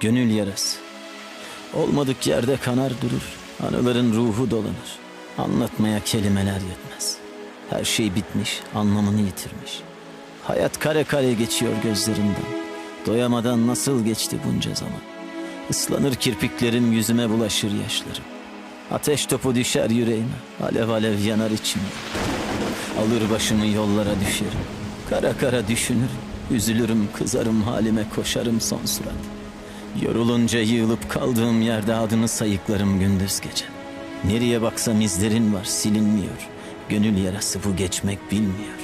Gönül yarası. Olmadık yerde kanar durur. Anıların ruhu dolanır. Anlatmaya kelimeler yetmez. Her şey bitmiş, anlamını yitirmiş. Hayat kare kare geçiyor gözlerimden. Doyamadan nasıl geçti bunca zaman. Islanır kirpiklerim, yüzüme bulaşır yaşlarım. Ateş topu düşer yüreğime, alev alev yanar içimde. Alır başımı yollara düşerim. Kara kara düşünürüm. Üzülürüm, kızarım halime koşarım son surat. Yorulunca yığılıp kaldığım yerde adını sayıklarım gündüz gece. Nereye baksam izlerin var silinmiyor. Gönül yarası bu geçmek bilmiyor.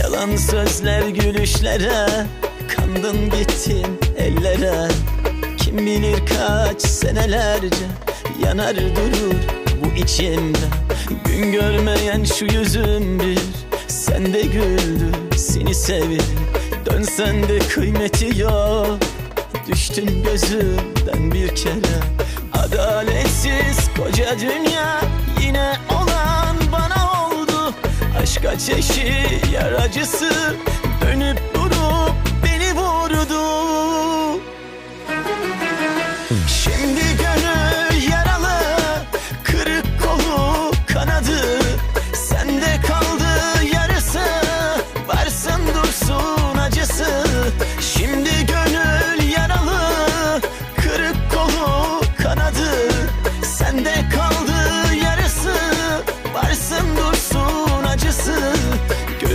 Yalan sözler gülüşlere Kandın gittin ellere Kim bilir kaç senelerce Yanar durur bu içimde. Gün görmeyen şu yüzüm bir Sen de güldü seni sevdim. Dönsen de kıymeti yok Düştün gözümden bir kere. Adaletsiz koca dünya Yine olan bana oldu. Aşk ateşi yar acısı Dönüp durup beni vurdu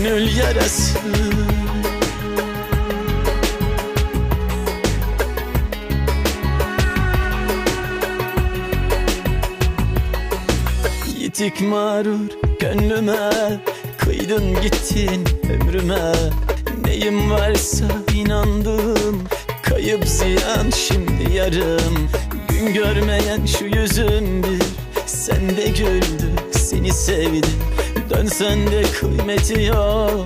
Gönül yarası. Yitik mağrur gönlüme Kıydın gittin ömrüme. Neyim varsa inandım Kayıp ziyan şimdi yarım. Gün görmeyen şu yüzüm bir Sen de güldü seni sevdim Dönsen de kıymeti yok.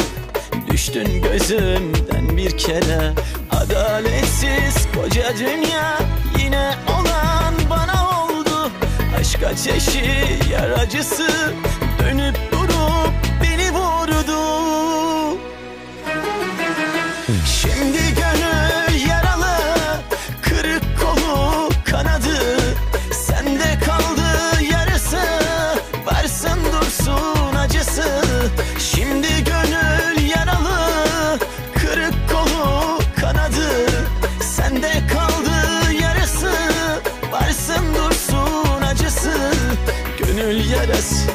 Düştün gözümden bir kere. Adaletsiz koca dünya Yine olan bana oldu. Aşk ateşi yar acısı Dönüp Gönül yarası.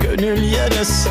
Gönül yarası